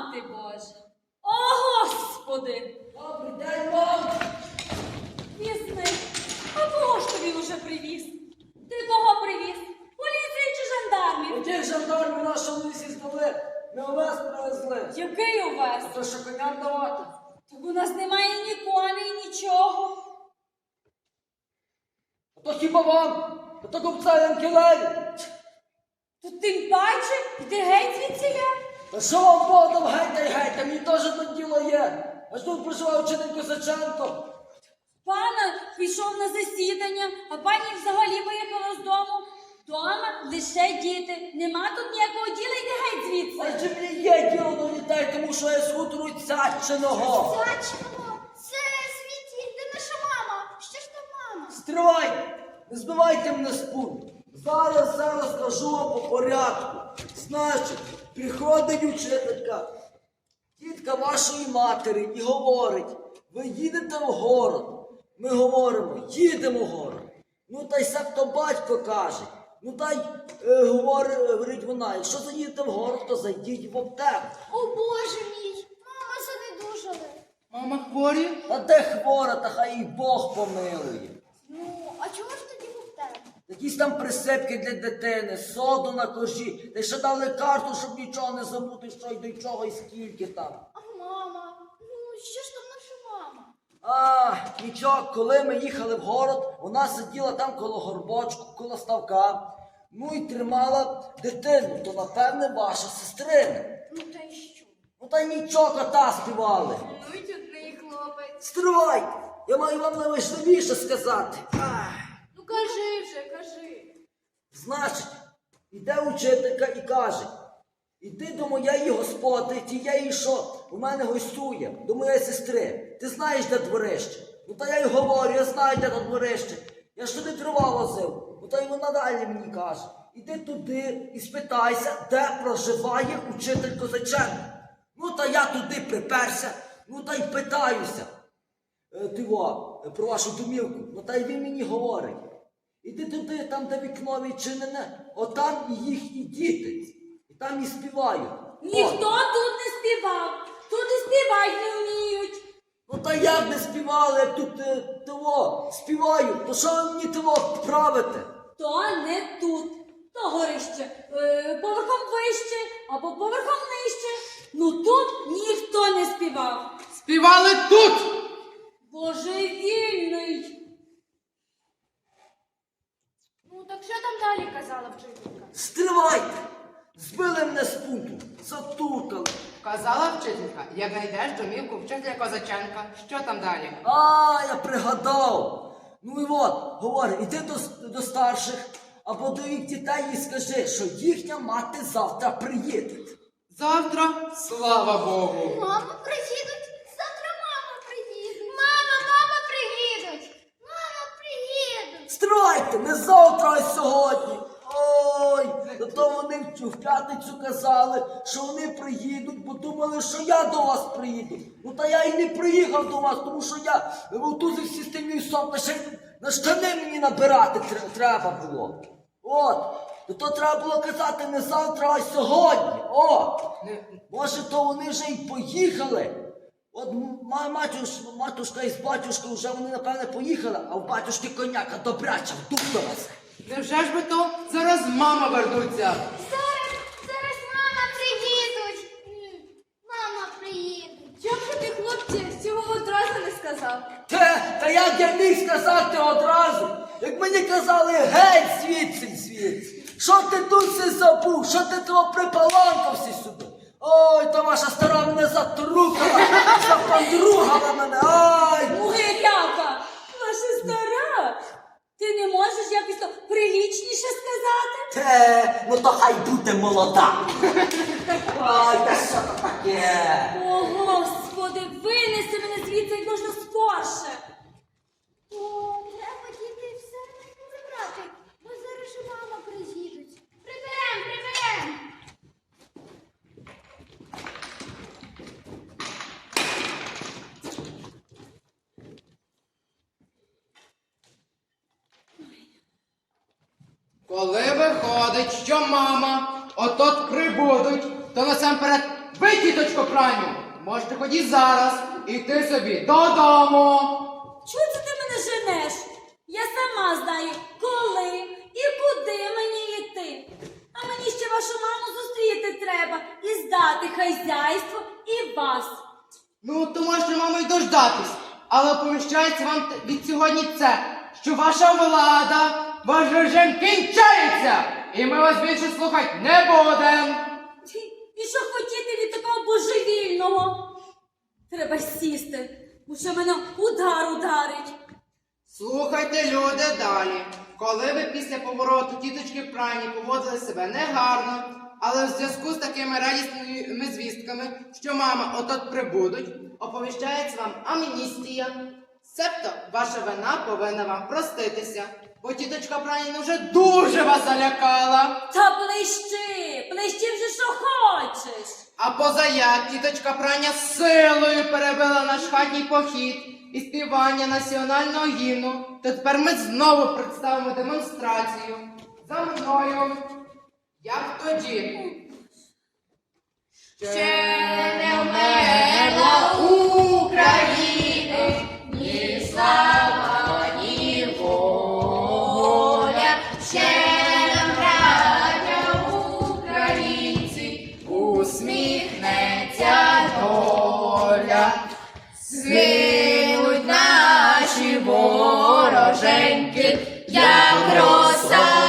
мати Божа. О, Господи! Добрий день, мам! Візник, а кого ж то він уже привіз? Ти кого привіз? Поліцію чи жандармів? Яких жандармів нашому лісі здали? Ми овес привезли. Який увесь? А то що коням давати? Так у нас немає ні коней, нічого. А то хіба вам? А то купця Янкілеві. То тим паче, іди геть звідсіля. Та що вам Бог дав гейта й гейта? Мені теж одне діло є. Аж тут проживає вчитель Козаченко. Пана пішов на засідання, а пані взагалі виїхала з дому. Дома лише діти. Нема тут ніякого діла, йди геть звідси. Адже мені є діло до дітей, тому що я з хутору Цячиного. Це світі, де наша мама? Що ж там мама? Стривай! Не збивайте мене з пункту. Зараз все розкажу вам по порядку. Значить, приходить учителька, тітка вашої матері і говорить, ви їдете в город. Ми говоримо, їдемо в город. Ну та й себто батько каже. Ну та й е, говорить, говорить вона, якщо заїдете в город, то зайдіть в аптеку. О Боже мій, мама занедужали. Мама хворі? Та де хвора, та хай їй Бог помилує. Ну, а чого ж тоді був тебе? Якісь там присипки для дитини, соду на кожі, та ще дали карту, щоб нічого не забути, що й до чого і скільки там. А мама? Ну, що ж там наша мама? А, нічого, коли ми їхали в город, вона сиділа там коло горбочку, коло ставка, ну і тримала дитину, то напевне ваша сестрина. Ну та й що? Ну та й нічого кота співали. Ну й чудний хлопець. Стривайте! Я маю вам найважливіше сказати. Ах. Вже, кажи. Значить, іде учителька і каже: іди до моєї господи, тієї, що у мене гостює, до моєї сестри. Ти знаєш, де дворище? Ну та я й говорю, я знаю, де то дворище. Я ж туди дрова возив. Ну та й вона далі мені каже. Іди туди і спитайся, де проживає учитель Козаченко. Ну та я туди приперся, ну та й питаюся. Е, Тиво, е, про вашу домівку. Ну та й він мені говорить. Іди туди, там, де вікно відчинене, отам і їхні діти. І там і співають. Ніхто О, тут не співав. Тут і співати не вміють. Ну та як не співали, як тут е, того співають, то що ви мені того правите? То не тут. То горище е, поверхом вище або поверхом нижче. Ну тут ніхто не співав. Співали тут! Божевільний. Ну так що там далі казала вчителька? Стривайте! Збили мене з пункту, затуркали. Казала вчителька, як знайдеш домівку вчителя Козаченка, що там далі? А, я пригадав. Ну і от, говорить, іди до, до старших або до їх дітей і скажи, що їхня мати завтра приїде. Завтра, слава Богу! Мама приїдуть. Завтра мама приїде. Мама, мама приїдуть. Мама приїдуть. Стривайте, не завтра, а сьогодні. Ой, то, вони в, п'ятницю казали, що вони приїдуть, бо думали, що я до вас приїду. Ну та я і не приїхав до вас, тому що я вовтузився з тим на, ще, на штани мені набирати треба було. От, то треба було казати не завтра, а сьогодні. О, може, то вони вже й поїхали. От ма- матюш, матушка із батюшкою вже вони, напевне, поїхали, а в батюшки коняка добряча вдухнулася. Невже ж би то зараз мама вернуться? Зараз, зараз мама приїдуть. М, Мама приїдуть. Чому ж ти, хлопці, цього одразу не сказав? Те, та як я міг сказати одразу, як мені казали, геть звідси звідси. Що ти тут все забув? Що ти того припаланкався сюди? Ой, та ваша стара мене затрукала, запандругала мене. Ай! Мугиряка, ваша стара. Ти не можеш якось то прилічніше сказати? Те, ну то хай буде молода. Ай, та що то таке? О, Господи, винеси мене звідси як можна скорше. То треба діти все забрати, бо зараз же мама приїдуть. Приберем, приберем. Коли виходить, що мама отот прибудуть, то насамперед Ви, тіточко праню, можете ході зараз іти собі додому. Чого це ти мене женеш? Я сама знаю, коли і куди мені йти. А мені ще вашу маму зустріти треба і здати хазяйство і вас. Ну, то можете, мамо, й дождатись. Але оповіщається вам від сьогодні це, що ваша влада, ваш режим кінчається, і ми вас більше слухати не будемо. І що хотіти від такого божевільного? Треба сісти, бо ще мене удар ударить. Слухайте, люди, далі. Коли ви після повороту тіточки прані поводили себе негарно, але в зв'язку з такими радісними звістками, що мама отот прибудуть, оповіщається вам амністія. Себто ваша вина повинна вам проститися, бо тіточка прані вже дуже вас залякала. Та блищи, блищи вже що хочеш. А позаяк тіточка праня силою перебила наш хатній похід і співання національного гімну. То тепер ми знову представимо демонстрацію. За мною. Як тоді? Ще як роса